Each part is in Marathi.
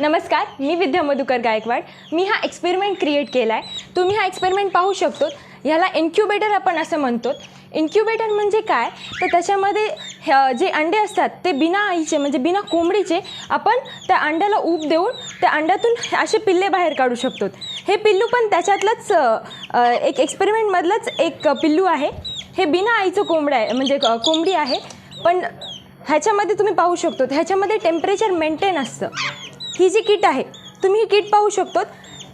नमस्कार मी विद्या मधुकर गायकवाड. मी हा एक्सपेरिमेंट क्रिएट केला आहे तुम्ही हा एक्सपेरिमेंट पाहू शकतो. ह्याला इन्क्युबेटर आपण असं म्हणतो. इन्क्युबेटर म्हणजे काय? तर त्याच्यामध्ये जे अंडे असतात ते बिना आईचे म्हणजे बिना कोंबडीचे आपण त्या अंड्याला ऊब देऊन त्या अंड्यातून असे पिल्ले बाहेर काढू शकतो. हे पिल्लू पण त्याच्यातलंच एक एक्सपेरिमेंटमधलंच एक पिल्लू आहे. हे बिना आईचं कोंबडं आहे म्हणजे क- कोंबडी आहे. पण ह्याच्यामध्ये तुम्ही पाहू शकतो ह्याच्यामध्ये टेम्परेचर मेंटेन असतं. ही जी किट आहे तुम्ही ही किट पाहू शकतो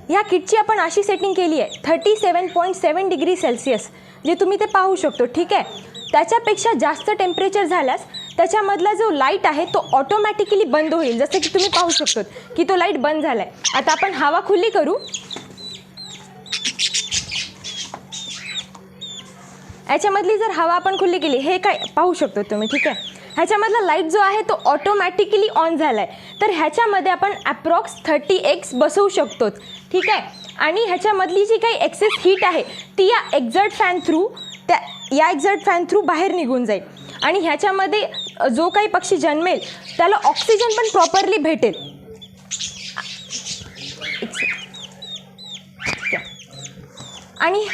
ह्या किटची आपण अशी सेटिंग केली आहे thirty seven point seven degree Celsius जे तुम्ही ते पाहू शकतो ठीक आहे? त्याच्यापेक्षा जास्त टेम्परेचर झाल्यास त्याच्यामधला जो लाइट आहे तो ऑटोमॅटिकली बंद होईल. जसं की तुम्ही पाहू शकतो की तो लाइट बंद झाला आहे आता आपण हवा खुली करू. याच्यामधली जर हवा आपण खुली केली हे काय पाहू शकतो तुम्ही ठीक आहे? ह्याच्यामधला लाइट जो आहे तो ऑटोमॅटिकली ऑन झाला आहे तर ह्याच्यामध्ये आपण ॲप्रॉक्स थर्टी एक्स बसवू शकतो ठीक आहे? आणि ह्याच्यामधली जी काही एक्सेस हीट आहे ती या एक्झर्ट फॅन थ्रू त्या या एक्झर्ट फॅन थ्रू बाहेर निघून जाईल. आणि ह्याच्यामध्ये जो काही पक्षी जन्मेल त्याला ऑक्सिजन पण प्रॉपरली भेटेल. आणि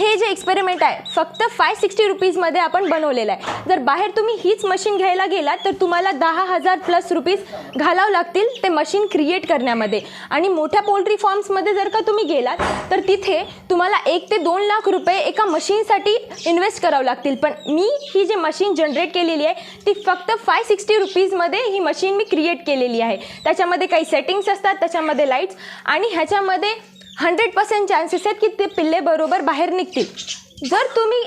हे जे एक्सपेरिमेंट आहे फक्त फाय सिक्स्टी रुपीजमध्ये आपण बनवलेलं आहे. जर बाहेर तुम्ही हीच मशीन घ्यायला गेलात तर तुम्हाला दहा हजार प्लस रुपीज घालावं लागतील ते मशीन क्रिएट करण्यामध्ये. आणि मोठ्या पोल्ट्री फॉर्म्समध्ये जर का तुम्ही गेलात तर तिथे तुम्हाला एक ते दोन लाख रुपये एका मशीनसाठी इन्व्हेस्ट करावं लागतील. पण मी ही जी मशीन जनरेट केलेली आहे ती फक्त फाय सिक्स्टी रुपीजमध्ये ही मशीन मी क्रिएट केलेली आहे. त्याच्यामध्ये काही सेटिंग्स असतात त्याच्यामध्ये लाईट्स आणि ह्याच्यामध्ये हंड्रेड पर्सेंट चान्सेस आहेत की ते पिल्ले बरोबर बाहेर निघतील. जर तुम्ही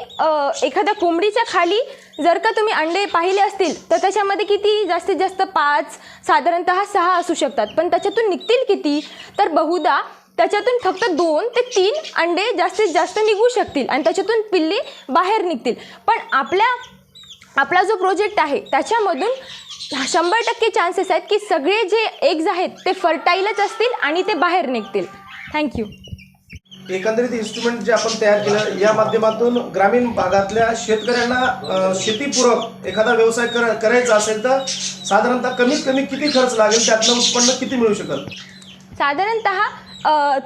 एखाद्या कोंबडीच्या खाली जर का तुम्ही अंडे पाहिले असतील तर त्याच्यामध्ये किती जास्तीत जास्त पाच साधारणत सहा असू शकतात. पण त्याच्यातून निघतील किती? तर बहुधा त्याच्यातून फक्त दोन ते तीन अंडे जास्तीत जास्त निघू शकतील आणि त्याच्यातून पिल्ले बाहेर निघतील. पण आपल्या आपला जो प्रोजेक्ट आहे त्याच्यामधून शंभर टक्के चान्सेस आहेत की सगळे जे एग्ज आहेत ते फर्टाईलच असतील आणि ते बाहेर निघतील. थँक्यू एकंदरीत इन्स्ट्रुमेंट जे आपण तयार केलं या माध्यमातून ग्रामीण भागातल्या शेतकऱ्यांना शेतीपूरक एखादा व्यवसाय कर करायचा असेल तर साधारणतः कमीत कमी किती खर्च लागेल? त्यातलं उत्पन्न किती मिळू शकेल? साधारणत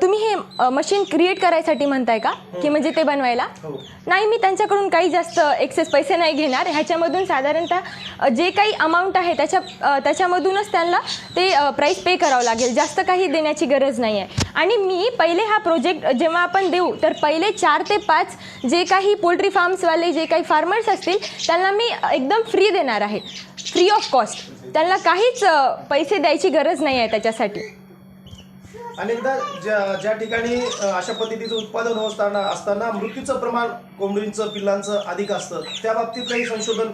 तुम्ही हे मशीन क्रिएट करायसाठी म्हणताय का? की म्हणजे ते बनवायला? हो. नाही मी त्यांच्याकडून काही जास्त एक्सेस पैसे नाही घेणार. ह्याच्यामधून साधारणतः अ, जे काही अमाऊंट आहे त्याच्या अ, त्याच्यामधूनच त्यांना ते प्राईस पे करावं लागेल. जास्त काही देण्याची गरज नाही आहे आणि मी पहिले हा प्रोजेक्ट जेव्हा आपण देऊ तर पहिले चार ते पाच जे काही पोल्ट्री फार्म्सवाले जे काही फार्मर्स असतील त्यांना मी एकदम फ्री देणार आहे. फ्री ऑफ कॉस्ट त्यांना काहीच अ, पैसे द्यायची गरज नाही आहे त्याच्यासाठी. अनेकदा ज्या ज्या ठिकाणी अशा पद्धतीचं उत्पादन होत असताना असताना मृत्यूचं प्रमाण कोंबडींचं पिल्लांचं अधिक असतं त्या बाबतीत काही संशोधन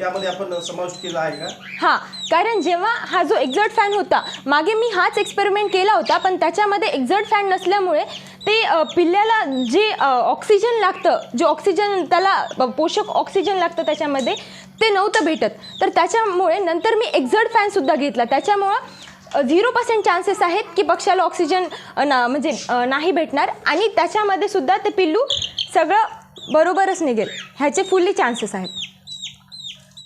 यामध्ये आपण समाविष्ट केलं आहे का? हां कारण जेव्हा हा जो एक्झर्ट फॅन होता मागे मी हाच एक्सपेरिमेंट केला होता पण त्याच्यामध्ये एक्झर्ट फॅन नसल्यामुळे ते पिल्ल्याला जे ऑक्सिजन लागतं जे ऑक्सिजन त्याला पोषक ऑक्सिजन लागतं त्याच्यामध्ये ते नव्हतं भेटत. तर त्याच्यामुळे नंतर मी एक्झर्ट फॅनसुद्धा घेतला. त्याच्यामुळं झिरो पर्सेंट चान्सेस आहेत की पक्षाला ऑक्सिजन ना म्हणजे नाही भेटणार. आणि त्याच्यामध्ये सुद्धा ते पिल्लू सगळं बरोबरच निघेल. ह्याचे फुल्ली चान्सेस आहेत.